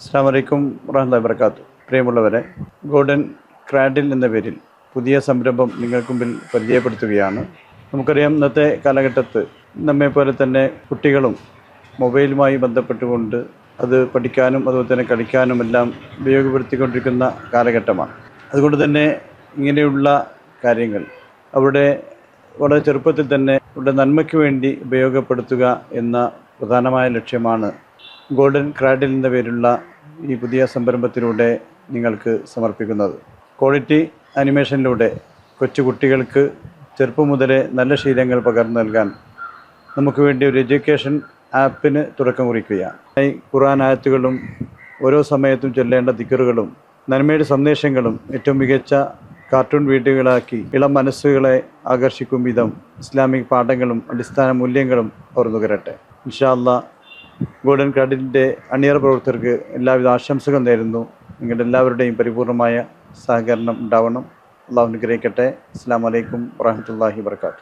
അസ്സാം വലൈക്കും വറഹമുല്ലാ വർക്കാത്തു പ്രിയമുള്ളവരെ ഗോൾഡൻ ക്രാഡിൽ എന്ന പേരിൽ പുതിയ സംരംഭം നിങ്ങൾക്ക് മുമ്പിൽ പരിചയപ്പെടുത്തുകയാണ്. നമുക്കറിയാം ഇന്നത്തെ കാലഘട്ടത്ത് നമ്മെപ്പോലെ തന്നെ കുട്ടികളും മൊബൈലുമായി ബന്ധപ്പെട്ടുകൊണ്ട് അത് പഠിക്കാനും അതുപോലെ തന്നെ കളിക്കാനും എല്ലാം ഉപയോഗപ്പെടുത്തിക്കൊണ്ടിരിക്കുന്ന കാലഘട്ടമാണ്. അതുകൊണ്ട് തന്നെ ഇങ്ങനെയുള്ള കാര്യങ്ങൾ അവിടെ വളരെ ചെറുപ്പത്തിൽ തന്നെ അവരുടെ നന്മയ്ക്ക് വേണ്ടി ഉപയോഗപ്പെടുത്തുക എന്ന പ്രധാനമായ ലക്ഷ്യമാണ് ഗോൾഡൻ ക്രാഡിൽ എന്ന പേരുള്ള ഈ പുതിയ സംരംഭത്തിലൂടെ നിങ്ങൾക്ക് സമർപ്പിക്കുന്നത്. ക്വാളിറ്റി അനിമേഷനിലൂടെ കൊച്ചു കുട്ടികൾക്ക് ചെറുപ്പം മുതലേ നല്ല ശീലങ്ങൾ പകർന്നു നൽകാൻ നമുക്ക് വേണ്ടി ഒരു എഡ്യൂക്കേഷൻ ആപ്പിന് തുടക്കം കുറിക്കുകയാണ്. ഈ ഖുറാൻ ആയത്തുകളും ഓരോ സമയത്തും ചൊല്ലേണ്ട ദിക്കറുകളും നന്മയുടെ സന്ദേശങ്ങളും ഏറ്റവും മികച്ച കാർട്ടൂൺ വീഡിയോകളാക്കി ഇളം മനസ്സുകളെ ആകർഷിക്കും വിധം ഇസ്ലാമിക് പാഠങ്ങളും അടിസ്ഥാന മൂല്യങ്ങളും അവർ നുകരട്ടെ ഇൻഷാല്ല ഗോൾഡൻ കാർഡിന്റെ അണിയറ പ്രവർത്തകർക്ക് എല്ലാവിധ ആശംസകളും നേരുന്നു. നിങ്ങളുടെ എല്ലാവരുടെയും പരിപൂർണമായ സഹകരണം ഉണ്ടാവണം. അള്ളാഹു അനുഗ്രഹിക്കട്ടെ. അസ്സാം വലൈക്കും വാഹമത്തല്ലാഹി വർക്കാത്തു